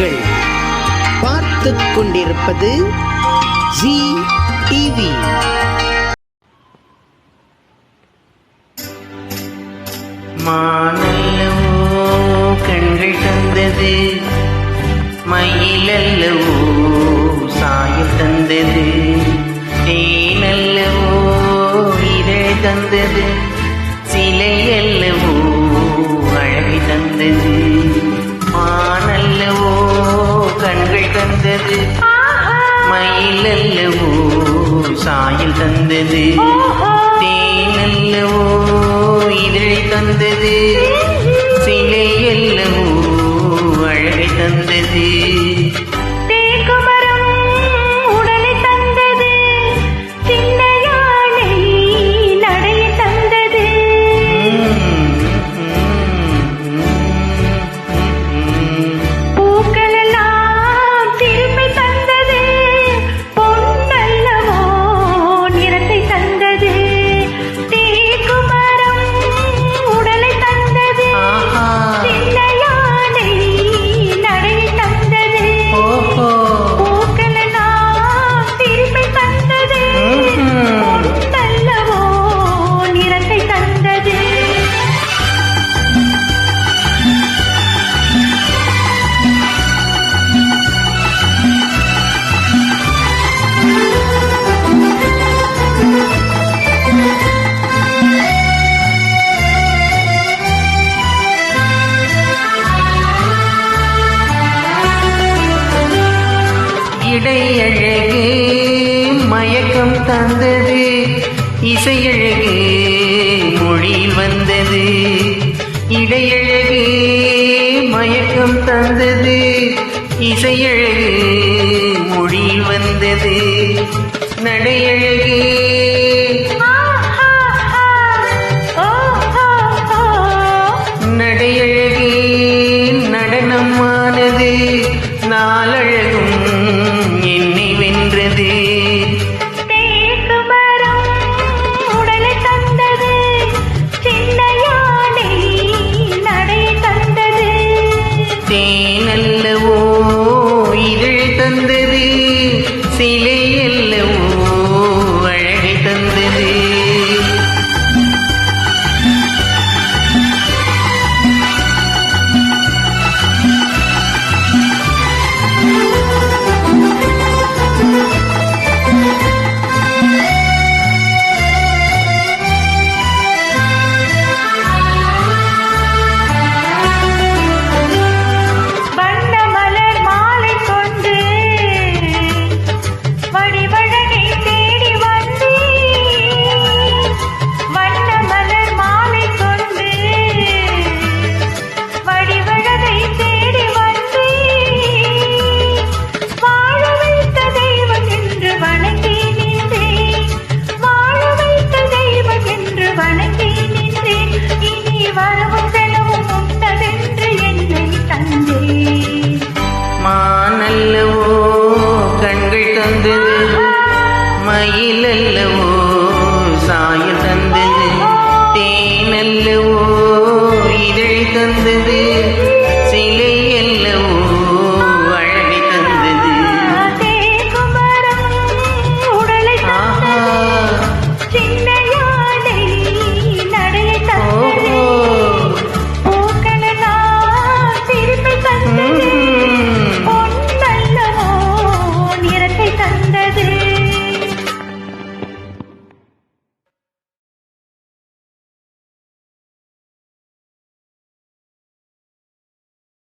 நீங்கள் பார்த்து கொண்டிருப்பது ஜி டிவி. மானல்லவோ கண்கள் தந்தது மயிலல்லவோ சாயம் தந்தது தேனல்லவோ இதழ் தந்தது. சாயல் தந்தது. தேனல்லவோ இதழை தந்தது தந்தது. இசையழகு மொழி வந்தது. இடையழகு மயக்கம் தந்தது. இசையழகு மொழி வந்தது. நடையழகு ಏನಲ್ಲ சாயிலல்லவோ? சாயம் தந்தது தேனல்லவோ? இதழ் தந்தது